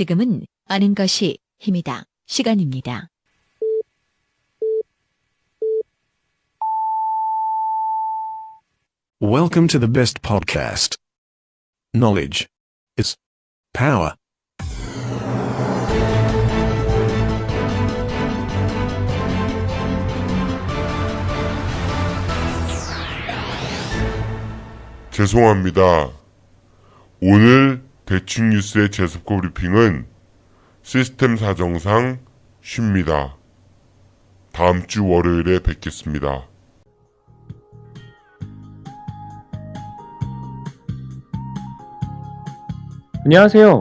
지금은 아는 것이 힘이다. 시간입니다. Welcome to the best podcast. Knowledge is power. 죄송합니다. 오늘 대충 뉴스의 제습고 브리핑은 시스템 사정상 쉽니다. 다음 주 월요일에 뵙겠습니다. 안녕하세요.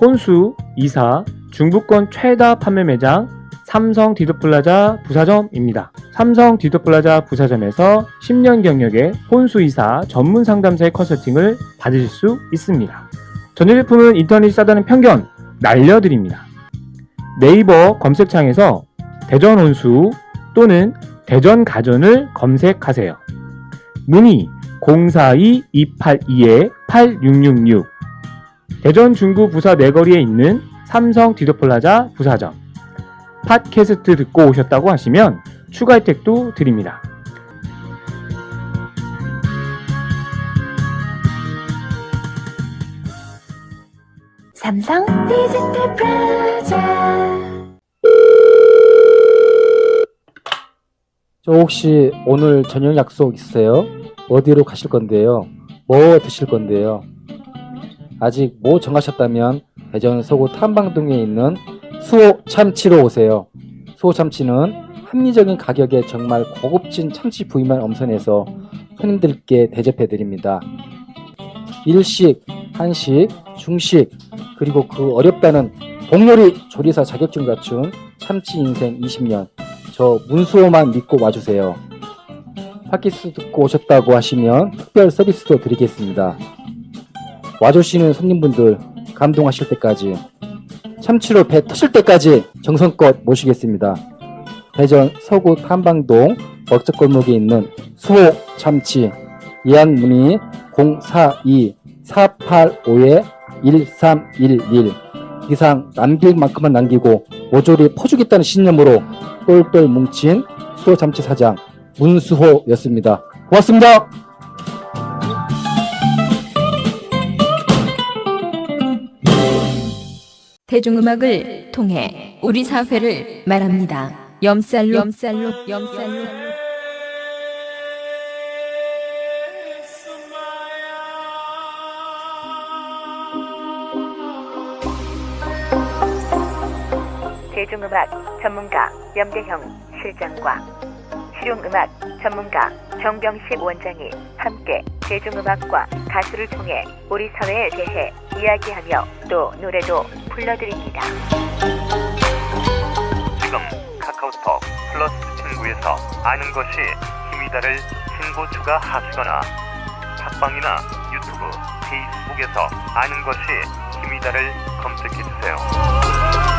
혼수, 이사, 중부권 최다 판매 매장 삼성 디도플라자 부사점입니다. 삼성 디도플라자 부사점에서 10년 경력의 혼수 이사 전문 상담사의 컨설팅을 받으실 수 있습니다. 전자 제품은 인터넷이 싸다는 편견 날려드립니다. 네이버 검색창에서 대전 혼수 또는 대전 가전을 검색하세요. 문의 042-282-8666 대전 중구 부사 내거리에 있는 삼성 디도플라자 부사점 팟캐스트 듣고 오셨다고 하시면 추가 혜택도 드립니다. 삼성 디지털 프로젝트 저 혹시 오늘 저녁 약속 있으세요? 어디로 가실 건데요? 뭐 드실 건데요? 아직 뭐 정하셨다면 대전 서구 탐방동에 있는 수호 참치로 오세요. 수호 참치는 합리적인 가격에 정말 고급진 참치 부위만 엄선해서 손님들께 대접해 드립니다. 일식, 한식, 중식, 그리고 그 어렵다는 복요리 조리사 자격증 갖춘 참치 인생 20년 저 문수호만 믿고 와주세요. 팟캐스트 듣고 오셨다고 하시면 특별 서비스도 드리겠습니다. 와주시는 손님분들 감동하실 때까지 참치로 배 터질 때까지 정성껏 모시겠습니다. 대전 서구 탐방동 먹적골목에 있는 수호 참치 예약 문의 042-485-1311 이상 남길 만큼만 남기고 모조리 퍼주겠다는 신념으로 똘똘 뭉친 수호 참치 사장 문수호였습니다. 고맙습니다. 대중음악을 통해 우리 사회를 말합니다. 염살로 염살로 염살로 대중음악 전문가 염대형 실장과 실용음악 전문가 정병식 원장이 함께 대중음악과 가수를 통해 우리 사회에 대해 이야기하며 또 노래도 불러드립니다. 지금 카카오톡 플러스 친구에서 아는 것이 힘이다를 친구 추가하시거나 팟빵이나 유튜브, 페이스북에서 아는 것이 힘이다를 검색해주세요.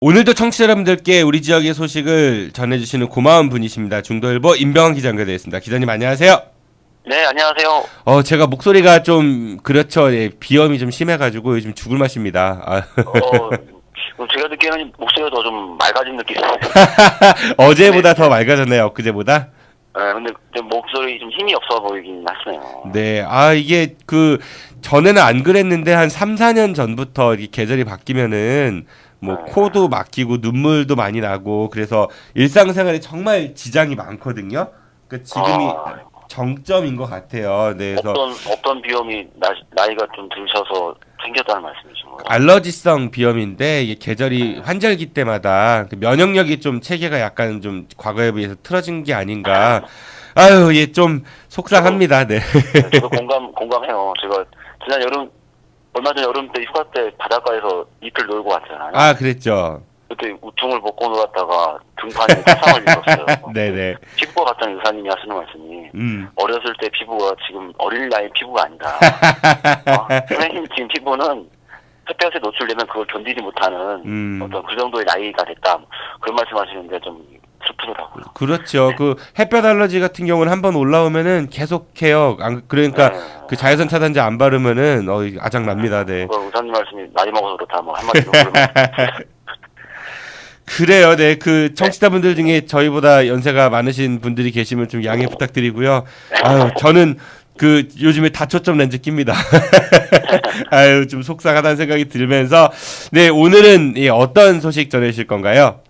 오늘도 청취자 여러분들께 우리 지역의 소식을 전해주시는 고마운 분이십니다. 중도일보 임병환 기자 연결되어 있습니다. 기자님 안녕하세요. 네, 안녕하세요. 어 제가 목소리가 좀 그렇죠. 예, 비염이 좀 심해가지고 요즘 죽을 맛입니다. 아, 어, 제가 듣기에는 목소리가 더 좀 맑아진 느낌이에요. 어제보다 더 맑아졌네요. 엊그제보다. 네, 근데 좀 목소리 좀 힘이 없어 보이긴 하시네요. 네, 아 이게 그 전에는 안 그랬는데 한 3, 4년 전부터 이 계절이 바뀌면은 뭐 네. 코도 막히고 눈물도 많이 나고 그래서 일상생활에 정말 지장이 많거든요. 그 지금이 아. 정점인 것 같아요. 네, 그래서 어떤 어떤 비염이 나, 나이가 좀 드셔서 생겼다는 말씀이신 거예요? 알러지성 비염인데 이게 계절이 환절기 때마다 그 면역력이 좀 체계가 약간 좀 과거에 비해서 틀어진 게 아닌가. 아유, 예, 좀 속상합니다. 네. 저도 공감 공감해요. 제가 지난 여름 얼마 전 여름 때 휴가 때 바닷가에서 이틀 놀고 왔잖아요. 아, 그랬죠. 그때 우통을 벗고 놀았다가 등판에 화상을 입었어요. 네네. 피부과 같다는 의사님이 하시는 말씀이 음. 어렸을 때 피부가 지금 어린 나이 피부가 아니다. 어, 선생님 지금 피부는 햇볕에 노출되면 그걸 견디지 못하는 음. 어떤 그 정도의 나이가 됐다. 그런 말씀하시는데 좀 붙더라고요. 그렇죠. 그 햇볕 알러지 같은 경우는 한번 올라오면은 계속해요. 안- 그러니까 네. 그 자외선 차단제 안 바르면은 어 아장 납니다. 네. 그거 의사님 말씀이 나이 먹어서 그렇다 뭐 한마디로 그래요. 네. 그 청취자분들 중에 저희보다 연세가 많으신 분들이 계시면 좀 양해 부탁드리고요. 아유, 저는 그 요즘에 다초점 렌즈 낍니다. 아유, 좀 속상하다는 생각이 들면서 네, 오늘은 이 어떤 소식 전해 주실 건가요?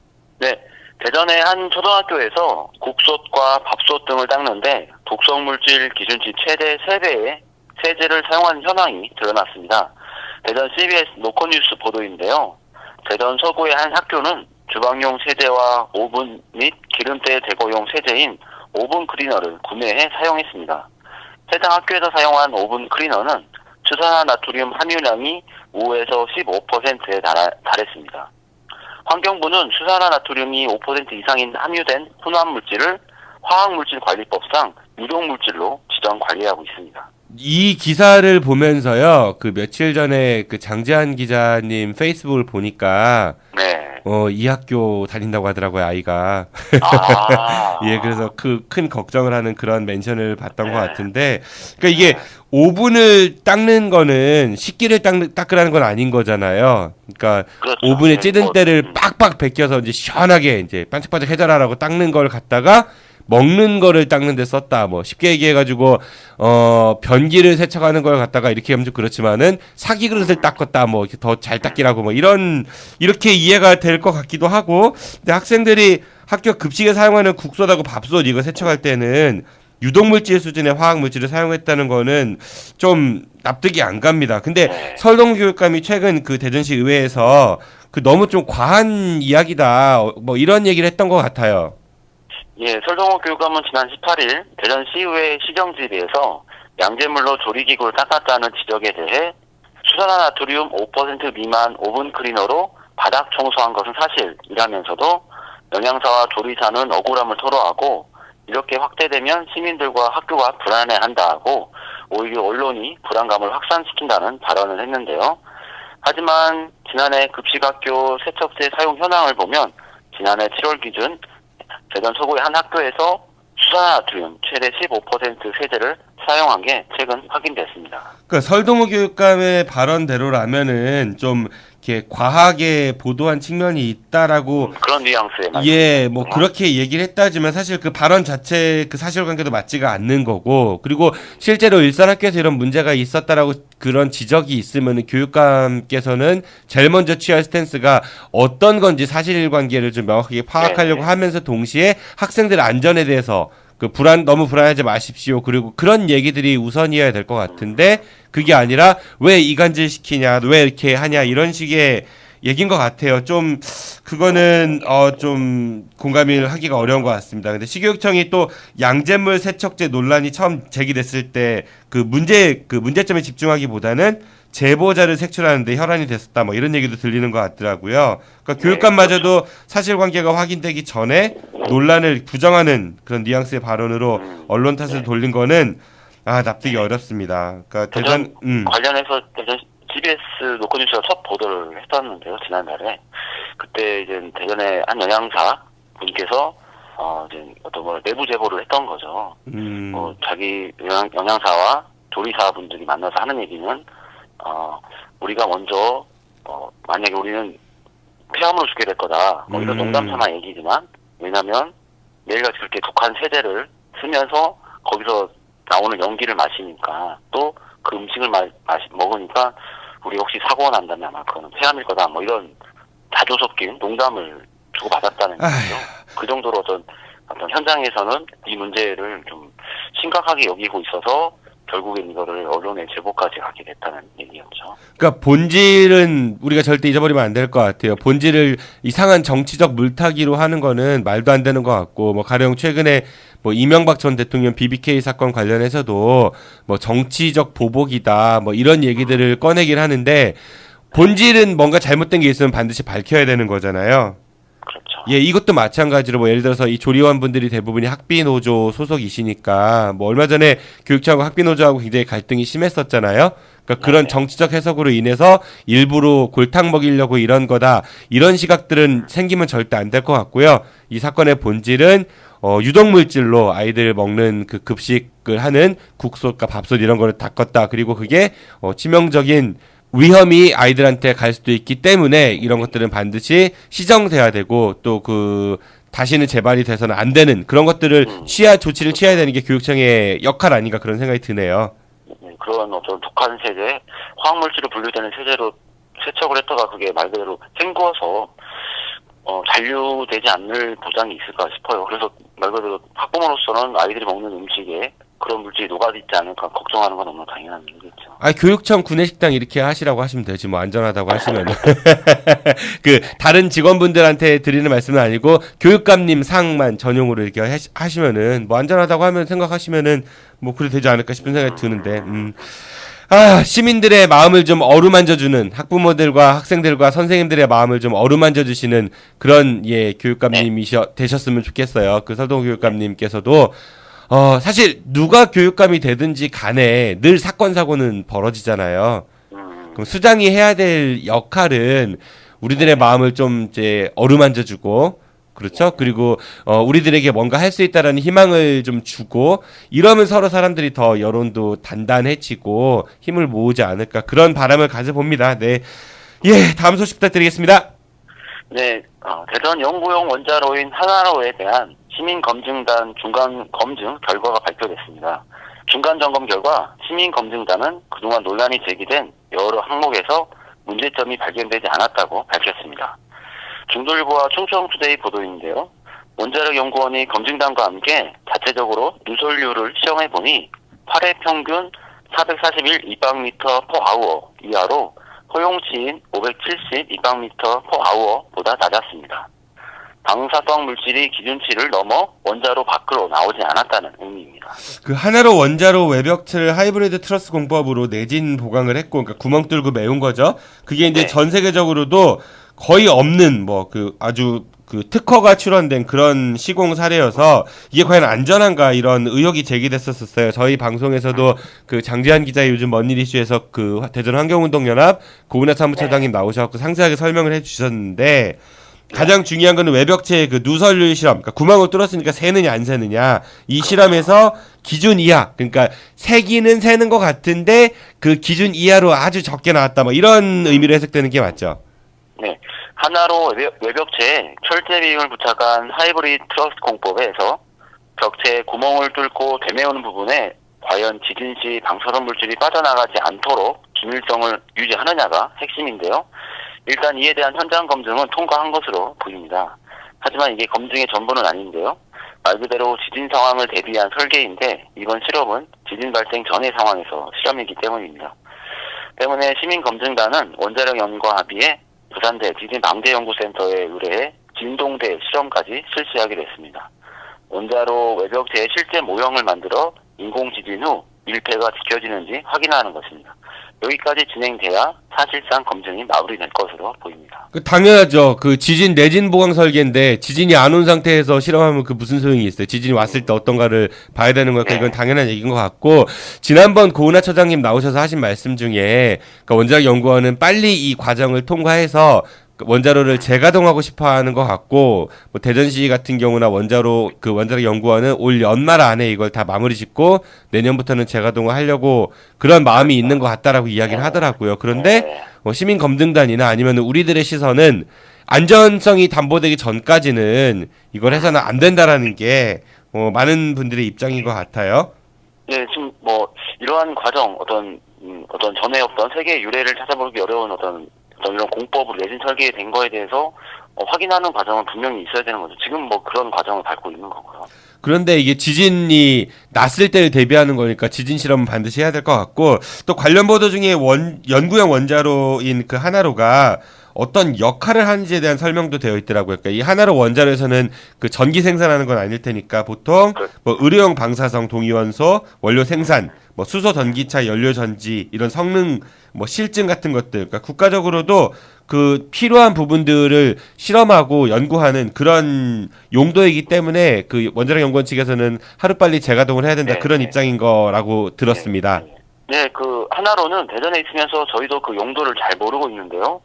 네, 대전의 한 초등학교에서 국솥과 밥솥 등을 닦는데 독성 물질 기준치 최대 3배의 세제를 사용한 현황이 드러났습니다. 대전 CBS 노컷뉴스 보도인데요. 대전 서구의 한 학교는 주방용 세제와 오븐 및 기름때 제거용 세제인 오븐 클리너를 구매해 사용했습니다. 해당 학교에서 사용한 오븐 클리너는 수산화 나트륨 함유량이 5에서 15%에 달하, 달했습니다. 환경부는 수산화 나트륨이 5% 이상인 함유된 혼합 물질을 화학물질관리법상 유독물질로 지정 관리하고 있습니다. 이 기사를 보면서요. 그 며칠 전에 그 장재한 기자님 페이스북을 보니까 네. 어, 이 학교 다닌다고 하더라고요, 아이가. 아. 예, 그래서 그 큰 걱정을 하는 그런 멘션을 봤던 것 같은데, 그러니까 이게 오븐을 닦는 거는 식기를 닦, 닦으라는 건 아닌 거잖아요. 그러니까 그렇죠. 오븐에 네, 찌든 뭐, 때를 음. 빡빡 벗겨서 이제 시원하게 이제 반짝반짝 해달라고 닦는 걸 갖다가 먹는 거를 닦는 데 썼다. 뭐 쉽게 얘기해 가지고 어 변기를 세척하는 걸 갖다가 이렇게 하면 좀 그렇지만은 사기 그릇을 닦았다. 뭐더잘 닦기라고 뭐 이런 이렇게 이해가 될 것 같기도 하고. 근데 학생들이 학교 급식에 사용하는 국소하고 밥솥 이거 세척할 때는 유독물질 수준의 화학물질을 사용했다는 거는 좀 납득이 안 갑니다. 근데 네. 설동 교육감이 최근 그 대전시 의회에서 그 너무 좀 과한 이야기다 어, 뭐 이런 얘기를 했던 것 같아요. 예, 설동호 교육감은 지난 18일 대전시의회 시정질의에서 양재물로 조리기구를 닦았다는 지적에 대해 수산화나트륨 5% 미만 오븐 클리너로 바닥 청소한 것은 사실이라면서도 영양사와 조리사는 억울함을 토로하고 이렇게 확대되면 시민들과 학교가 불안해한다고 오히려 언론이 불안감을 확산시킨다는 발언을 했는데요. 하지만 지난해 급식학교 세척제 사용 현황을 보면 지난해 7월 기준 대전 서구의 한 학교에서 수산화나트륨 최대 15% 세제를 사용한 게 최근 확인됐습니다. 그러니까 설동호 교육감의 발언대로라면은 좀 이렇게 과하게 보도한 측면이 있다라고 그런 뉘앙스의 말. 예, 뭐 그렇게 얘기를 했다지만 사실 그 발언 자체 그 사실관계도 맞지가 않는 거고 그리고 실제로 일선 학교에서 이런 문제가 있었다라고 그런 지적이 있으면 교육감께서는 제일 먼저 취할 스탠스가 어떤 건지 사실관계를 좀 명확하게 파악하려고 네. 하면서 동시에 학생들 안전에 대해서 그 불안 너무 불안하지 마십시오. 그리고 그런 얘기들이 우선이어야 될 것 같은데 그게 아니라 왜 이간질 시키냐, 왜 이렇게 하냐 이런 식의 얘기인 것 같아요. 좀 그거는 어 좀 공감을 하기가 어려운 것 같습니다. 근데 식교육청이 또 양잿물 세척제 논란이 처음 제기됐을 때 그 문제 그 문제점에 집중하기보다는 제보자를 색출하는데 혈안이 됐었다 뭐 이런 얘기도 들리는 것 같더라고요. 그러니까 교육감마저도 사실관계가 확인되기 전에 논란을 부정하는 그런 뉘앙스의 발언으로 음. 언론 탓을 돌린 거는 아 납득이 어렵습니다. 그러니까 대전 음. 관련해서 대전 CBS 노컷뉴스가 첫 보도를 했었는데요 지난달에 그때 이제 대전의 한 영양사 분께서 어 이제 어떤 뭐 내부 제보를 했던 거죠. 음. 어, 자기 영양, 영양사와 조리사 분들이 만나서 하는 얘기는 어 우리가 먼저 어 만약에 우리는 폐암으로 죽게 될 거다. 뭐 이런 음. 농담 삼아 얘기지만 왜냐면 매일같이 그렇게 독한 세제를 쓰면서 거기서 나오는 연기를 마시니까 또 그 음식을 마, 마시, 먹으니까 우리 혹시 사고가 난다면 아마 그거는 폐암일 거다. 뭐 이런 자조 섞인 농담을 주고 받았다는. 거죠. 그 정도로 어떤 어떤 현장에서는 이 문제를 좀 심각하게 여기고 있어서 결국엔 이거를 언론에 제보까지 하게 됐다는 얘기였죠. 그러니까 본질은 우리가 절대 잊어버리면 안 될 것 같아요. 본질을 이상한 정치적 물타기로 하는 거는 말도 안 되는 것 같고 뭐 가령 최근에 뭐 이명박 전 대통령 BBK 사건 관련해서도 뭐 정치적 보복이다 뭐 이런 얘기들을 꺼내긴 하는데 본질은 뭔가 잘못된 게 있으면 반드시 밝혀야 되는 거잖아요. 예, 이것도 마찬가지로 뭐 예를 들어서 이 조리원분들이 대부분이 학비 노조 소속이시니까 뭐 얼마 전에 교육청하고 학비 노조하고 굉장히 갈등이 심했었잖아요. 그러니까 그런 정치적 해석으로 인해서 일부러 골탕 먹이려고 이런 거다. 이런 시각들은 생기면 절대 안 될 것 같고요. 이 사건의 본질은 어, 유독 물질로 아이들 먹는 그 급식을 하는 국솥과 밥솥 이런 거를 닦았다. 그리고 그게 어, 치명적인 위험이 아이들한테 갈 수도 있기 때문에 이런 것들은 반드시 시정돼야 되고 또 그 다시는 재발이 돼서는 안 되는 그런 것들을 취하 조치를 취해야 되는 게 교육청의 역할 아닌가 그런 생각이 드네요. 네, 그런 어떤 독한 세제, 화학물질로 분류되는 세제로 세척을 했다가 그게 말 그대로 헹구어서 어, 잔류되지 않을 보장이 있을까 싶어요. 그래서 말 그대로 학부모로서는 아이들이 먹는 음식에 그런 물질이 녹아있지 않을까 걱정하는 건 너무 당연한 일이겠죠. 아 교육청 구내식당 이렇게 하시라고 하시면 되지 뭐 안전하다고 하시면 그 다른 직원분들한테 드리는 말씀은 아니고 교육감님 상만 전용으로 이렇게 하시- 하시면은 뭐 안전하다고 하면 생각하시면은 뭐 그래 되지 않을까 싶은 생각이 드는데 음. 아 시민들의 마음을 좀 어루만져주는 학부모들과 학생들과 선생님들의 마음을 좀 어루만져주시는 그런 예 교육감님이셔 되셨으면 좋겠어요 그 설동 교육감님께서도 어 사실 누가 교육감이 되든지 간에 늘 사건 사고는 벌어지잖아요. 음, 그럼 수장이 해야 될 역할은 우리들의 마음을 좀 이제 어루만져 주고 그렇죠. 그리고 어 우리들에게 뭔가 할 수 있다라는 희망을 좀 주고 이러면 서로 사람들이 더 여론도 단단해지고 힘을 모으지 않을까 그런 바람을 가져봅니다. 네. 예, 다음 소식 부탁드리겠습니다. 네, 어, 대전 연구용 원자로인 하나로에 대한 시민검증단 중간 검증 결과가 발표됐습니다. 중간 점검 결과 시민검증단은 그동안 논란이 제기된 여러 항목에서 문제점이 발견되지 않았다고 밝혔습니다. 중돌보와 충청투데이 보도인데요. 원자력 연구원이 검증단과 함께 자체적으로 누설률을 시험해 보니 8회 평균 441 이방미터 퍼 아우어 이하로 허용치인 570 이방미터 퍼 아우어보다 낮았습니다. 방사성 물질이 기준치를 넘어 원자로 밖으로 나오지 않았다는 의미입니다. 그 하나로 원자로 외벽체를 하이브리드 트러스 공법으로 내진 보강을 했고 그러니까 구멍 뚫고 메운 거죠. 그게 이제 네. 전 세계적으로도 거의 없는 뭐 그 아주 그 특허가 출원된 그런 시공 사례여서 이게 과연 안전한가 이런 의혹이 제기됐었어요. 저희 방송에서도 그 장지한 기자 요즘 먼일 이슈에서 그 대전 환경운동연합 고은하 사무처장님 나오셔서 상세하게 설명을 해주셨는데 가장 중요한 거는 외벽체의 그 누설률 실험, 그러니까 구멍을 뚫었으니까 새느냐 안 새느냐 이 실험에서 기준 이하, 그러니까 새기는 새는 것 같은데 그 기준 이하로 아주 적게 나왔다, 뭐 이런 의미로 해석되는 게 맞죠. 네. 하나로 외벽, 외벽체에 철제 비임을 부착한 하이브리드 트러스 공법에서 벽체에 구멍을 뚫고 되메우는 부분에 과연 지진 시 방사선 물질이 빠져나가지 않도록 기밀성을 유지하느냐가 핵심인데요. 일단 이에 대한 현장 검증은 통과한 것으로 보입니다. 하지만 이게 검증의 전부는 아닌데요. 말 그대로 지진 상황을 대비한 설계인데 이번 실험은 지진 발생 전의 상황에서 실험이기 때문입니다. 때문에 시민검증단은 원자력 연구와 합의해 부산대 지진 방재연구센터에 의뢰해 진동대 실험까지 실시하기로 했습니다. 원자로 외벽체의 실제 모형을 만들어 인공 지진 후 밀폐가 지켜지는지 확인하는 것입니다. 여기까지 진행돼야 사실상 검증이 마무리될 것으로 보입니다. 그 당연하죠. 그 지진 내진 보강 설계인데 지진이 안 온 상태에서 실험하면 그 무슨 소용이 있어요. 지진이 왔을 때 어떤가를 봐야 되는 거니까 이건 당연한 얘기인 것 같고 지난번 고은하 처장님 나오셔서 하신 말씀 중에 그러니까 원자력 연구원은 빨리 이 과정을 통과해서 그 원자로를 재가동하고 싶어하는 것 같고 뭐 대전시 같은 경우나 원자로 그 원자력 연구원은 올 연말 안에 이걸 다 마무리 짓고 내년부터는 재가동을 하려고 그런 마음이 있는 것 같다라고 이야기를 하더라고요. 그런데 뭐 시민 검증단이나 아니면 우리들의 시선은 안전성이 담보되기 전까지는 이걸 해서는 안 된다라는 게 어, 많은 분들의 입장인 것 같아요. 네, 지금 뭐 이러한 과정 어떤 음, 어떤 전에 없던 세계 유래를 찾아보기 어려운 어떤 이런 공법으로 내진 설계된 거에 대해서 어, 확인하는 과정은 분명히 있어야 되는 거죠. 지금 뭐 그런 과정을 밟고 있는 거고요. 그런데 이게 지진이 났을 때를 대비하는 거니까 지진 실험은 반드시 해야 될 것 같고 또 관련 보도 중에 원 연구용 원자로인 그 하나로가 어떤 역할을 하는지에 대한 설명도 되어 있더라고요. 그러니까 이 하나로 원자로에서는 그 전기 생산하는 건 아닐 테니까 보통 뭐 의료용 방사성 동위원소 원료 생산, 뭐 수소 전기차 연료 전지 이런 성능 뭐 실증 같은 것들, 그러니까 국가적으로도 그 필요한 부분들을 실험하고 연구하는 그런 용도이기 때문에 그 원자력 연구원 측에서는 하루빨리 재가동을 해야 된다 네, 그런 네. 입장인 거라고 들었습니다. 네, 그 하나로는 대전에 있으면서 저희도 그 용도를 잘 모르고 있는데요.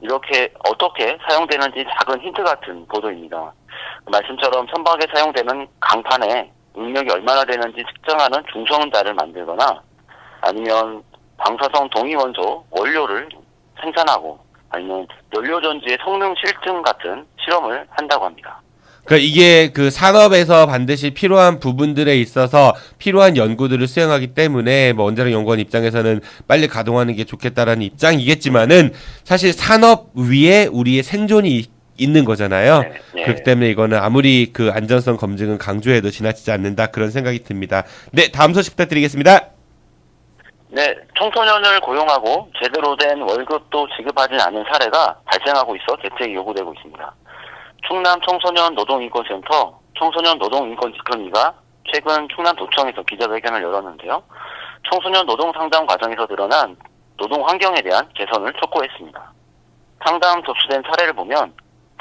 이렇게 어떻게 사용되는지 작은 힌트 같은 보도입니다. 말씀처럼 선박에 사용되는 강판에 응력이 얼마나 되는지 측정하는 중성자를 만들거나 아니면 방사성 동위원소 원료를 생산하고 아니면 연료전지의 성능 실증 같은 실험을 한다고 합니다. 그러니까 이게 그 산업에서 반드시 필요한 부분들에 있어서 필요한 연구들을 수행하기 때문에 뭐 원자력 연구원 입장에서는 빨리 가동하는 게 좋겠다라는 입장이겠지만은 사실 산업 위에 우리의 생존이 있는 거잖아요. 네. 그렇기 때문에 이거는 아무리 그 안전성 검증은 강조해도 지나치지 않는다 그런 생각이 듭니다. 네, 다음 소식 부탁드리겠습니다. 네, 청소년을 고용하고 제대로 된 월급도 지급하지 않은 사례가 발생하고 있어 대책이 요구되고 있습니다. 충남 청소년 노동인권센터 청소년 노동인권지킴이가 최근 충남도청에서 기자회견을 열었는데요. 청소년 노동 상담 과정에서 드러난 노동 환경에 대한 개선을 촉구했습니다. 상담 접수된 사례를 보면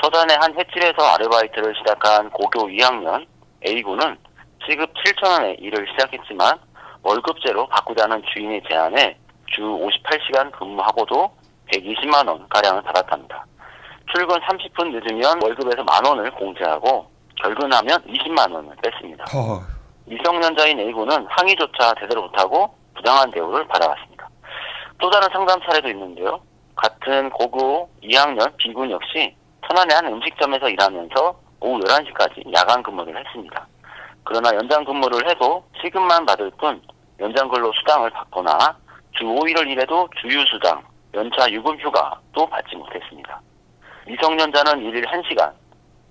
서산의 한 횟집에서 아르바이트를 시작한 고교 2학년 A군은 시급 7천원의 일을 시작했지만 월급제로 바꾸자는 주인의 제안에 주 58시간 근무하고도 120만 원 가량을 받았답니다. 출근 30분 늦으면 월급에서 만 원을 공제하고 결근하면 20만 원을 뺐습니다. 미성년자인 A군은 항의조차 제대로 못하고 부당한 대우를 받아왔습니다. 또 다른 상담 사례도 있는데요. 같은 고교 2학년 B군 역시 천안의 한 음식점에서 일하면서 오후 11시까지 야간 근무를 했습니다. 그러나 연장 근무를 해도 시급만 받을 뿐 연장 근로 수당을 받거나 주 5일을 일해도 주휴 수당, 연차 유급 휴가도 받지 못했습니다. 미성년자는 일일 1시간,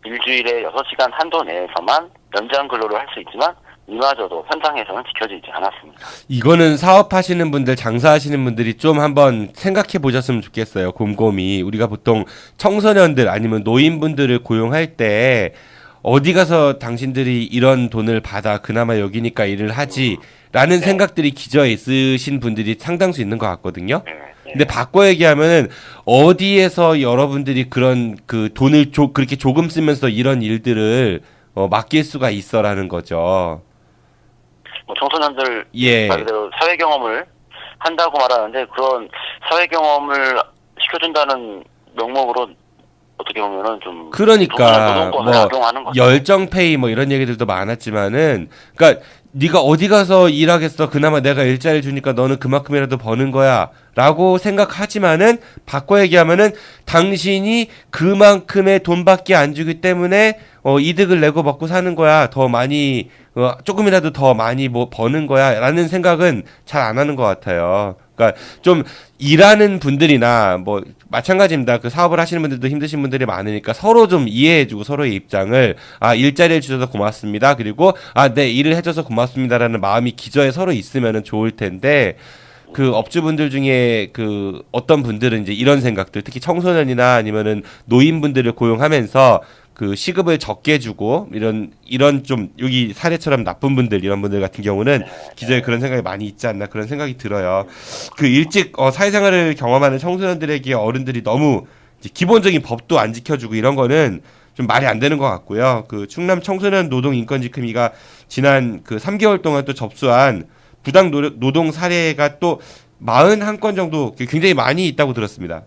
일주일에 6시간 한도 내에서만 연장 근로를 할 수 있지만 이마저도 현장에서는 지켜지지 않았습니다. 이거는 사업하시는 분들, 장사하시는 분들이 좀 한번 생각해 보셨으면 좋겠어요. 곰곰이. 우리가 보통 청소년들 아니면 노인분들을 고용할 때 어디 가서 당신들이 이런 돈을 받아 그나마 여기니까 일을 하지라는 생각들이 기저 있으신 분들이 상당수 있는 것 같거든요. 근데 바꿔 얘기하면은 어디에서 여러분들이 그런 그 돈을 조, 그렇게 조금 쓰면서 이런 일들을 어, 맡길 수가 있어라는 거죠. 뭐 청소년들 예. 말 그대로 사회 경험을 한다고 말하는데 그런 사회 경험을 시켜준다는 명목으로 어떻게 보면은 좀 그러니까 뭐. 열정 페이 뭐 이런 얘기들도 많았지만은 그러니까 네가 어디 가서 일하겠어 그나마 내가 일자리 주니까 너는 그만큼이라도 버는 거야 라고 생각하지만은 바꿔 얘기하면은 당신이 그만큼의 돈밖에 안 주기 때문에 어 이득을 내고 먹고 사는 거야 더 많이 어 조금이라도 더 많이 뭐 버는 거야 라는 생각은 잘 안 하는 것 같아요. 그러니까 좀 일하는 분들이나 뭐 마찬가지입니다. 그 사업을 하시는 분들도 힘드신 분들이 많으니까 서로 좀 이해해주고 서로의 입장을 아 일자리를 주셔서 고맙습니다. 그리고 아네 일을 해줘서 고맙습니다라는 마음이 기저에 서로 있으면은 좋을 텐데 그 업주분들 중에 그 어떤 분들은 이제 이런 생각들 특히 청소년이나 아니면은 노인분들을 고용하면서 그 시급을 적게 주고 이런 이런 좀 여기 사례처럼 나쁜 분들 이런 분들 같은 경우는 기저에 그런 생각이 많이 있지 않나 그런 생각이 들어요. 그 일찍 어, 사회생활을 경험하는 청소년들에게 어른들이 너무 이제 기본적인 법도 안 지켜주고 이런 거는 좀 말이 안 되는 것 같고요. 그 충남 청소년 노동 인권지킴이가 지난 그 3개월 동안 또 접수한 부당 노- 노동 사례가 또 41건 정도 굉장히 많이 있다고 들었습니다.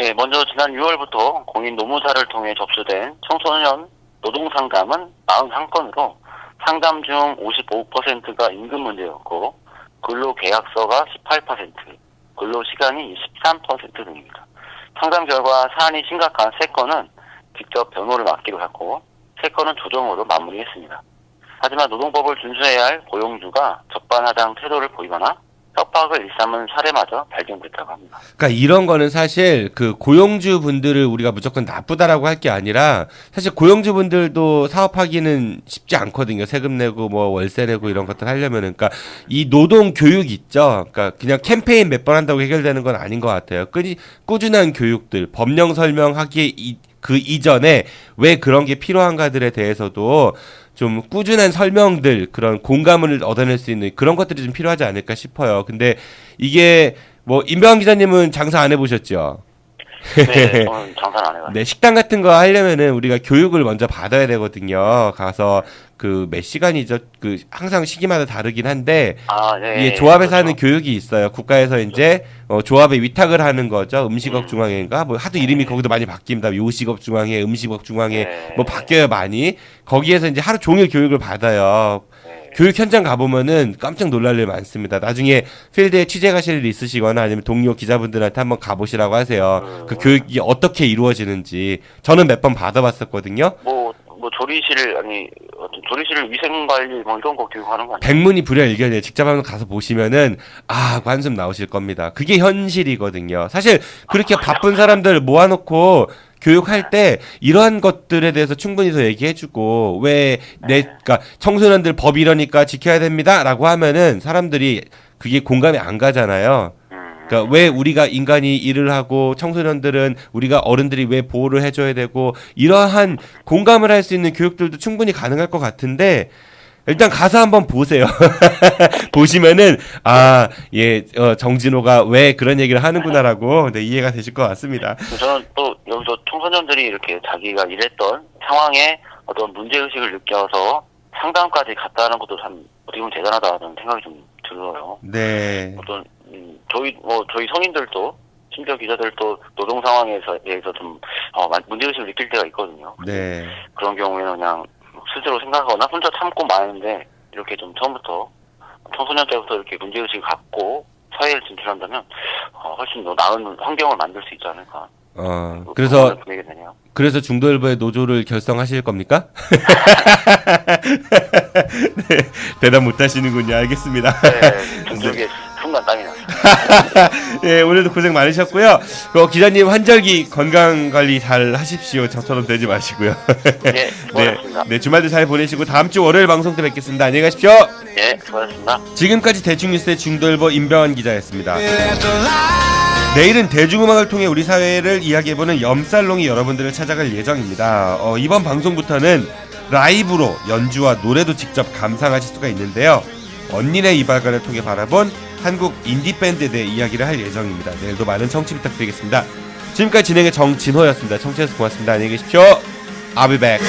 예, 먼저 지난 6월부터 공인 노무사를 통해 접수된 청소년 노동 상담은 41건으로 상담 중 55%가 임금 문제였고 근로 계약서가 18%, 근로 시간이 13% 등입니다. 상담 결과 사안이 심각한 3건은 직접 변호를 맡기로 했고 3건은 조정으로 마무리했습니다. 하지만 노동법을 준수해야 할 고용주가 적반하장 태도를 보이거나 협박을 일삼은 사례마저 발견됐다고 합니다. 그러니까 이런 거는 사실 그 고용주 분들을 우리가 무조건 나쁘다라고 할 게 아니라 사실 고용주 분들도 사업하기는 쉽지 않거든요. 세금 내고 뭐 월세 내고 이런 것들 하려면은 그러니까 이 노동 교육 있죠. 그러니까 그냥 캠페인 몇 번 한다고 해결되는 건 아닌 것 같아요. 끄지, 꾸준한 교육들, 법령 설명하기에 이, 그 이전에 왜 그런 게 필요한가들에 대해서도 좀 꾸준한 설명들 그런 공감을 얻어낼 수 있는 그런 것들이 좀 필요하지 않을까 싶어요. 근데 이게 뭐 임병환 기자님은 장사 안 해보셨죠? 네, 저는 장사는 안 해가지고. 네, 식당 같은 거 하려면은 우리가 교육을 먼저 받아야 되거든요. 가서 그 몇 시간이죠. 그 항상 시기마다 다르긴 한데 아, 네. 예, 조합에서 그렇죠. 하는 교육이 있어요. 국가에서 이제 어, 조합에 위탁을 하는 거죠. 음식업 음. 중앙회인가 뭐 하도 이름이 거기도 많이 바뀝니다. 요식업 중앙회, 음식업 중앙회 네. 뭐 바뀌어요 많이. 거기에서 이제 하루 종일 교육을 받아요. 네. 교육 현장 가보면은 깜짝 놀랄 일 많습니다. 나중에 필드에 취재 가실 일 있으시거나 아니면 동료 기자분들한테 한번 가보시라고 하세요. 그 교육이 어떻게 이루어지는지 저는 몇 번 받아봤었거든요. 뭐, 뭐 조리실 아니 조리실 위생 관리 뭐 이런 거 교육하는 거 아니에요? 백문이 불여일견이에요. 직접 한번 가서 보시면은 아, 그 한숨 나오실 겁니다. 그게 현실이거든요. 사실 그렇게 바쁜 사람들 모아놓고 교육할 때 이러한 것들에 대해서 충분히 더 얘기해주고 왜 내 그러니까 청소년들 법 이러니까 지켜야 됩니다라고 하면은 사람들이 그게 공감이 안 가잖아요. 그러니까 왜 우리가 인간이 일을 하고 청소년들은 우리가 어른들이 왜 보호를 해줘야 되고 이러한 공감을 할 수 있는 교육들도 충분히 가능할 것 같은데 일단 가서 한번 보세요. 보시면은 아 예 어, 정진호가 왜 그런 얘기를 하는구나라고 네, 이해가 되실 것 같습니다. 저는 또 여기서 청소년들이 이렇게 자기가 일했던 상황에 어떤 문제 의식을 느껴서 상담까지 갔다는 것도 참 어떻게 보면 대단하다는 생각이 좀 들어요. 네. 어떤 음, 저희 뭐 저희 성인들도 심지어 기자들도 노동 상황에서 대해서 좀 어, 만- 문제의식을 느낄 때가 있거든요. 네. 그런 경우에는 그냥 스스로 생각하거나 혼자 참고 마는데 이렇게 좀 처음부터 청소년 때부터 이렇게 문제의식을 갖고 사회를 진출한다면 어, 훨씬 더 나은 환경을 만들 수 있지 않을까. 어그 그래서. 그래서 중도일보의 노조를 결성하실 겁니까? 네, 대답 못 하시는군요. 알겠습니다. 네, 중국에 순간 났어요. 예, 오늘도 고생 많으셨고요. 그 기자님 환절기 건강 관리 잘 하십시오. 저처럼 되지 마시고요. 네, 네, 수고하셨습니다. 네, 주말도 잘 보내시고 다음 주 월요일 방송 때 뵙겠습니다. 안녕히 가십시오. 네, 수고하셨습니다. 지금까지 대충뉴스의 중도일보 임병환 기자였습니다. 내일은 대중음악을 통해 우리 사회를 이야기해보는 염살롱이 여러분들을 찾아갈 예정입니다. 어, 이번 방송부터는 라이브로 연주와 노래도 직접 감상하실 수가 있는데요. 언니네 이발관을 통해 바라본 한국 인디밴드에 대해 이야기를 할 예정입니다. 내일도 많은 청취 부탁드리겠습니다. 지금까지 진행의 정진호였습니다. 청취해주셔서 고맙습니다. 안녕히 계십시오. I'll be back.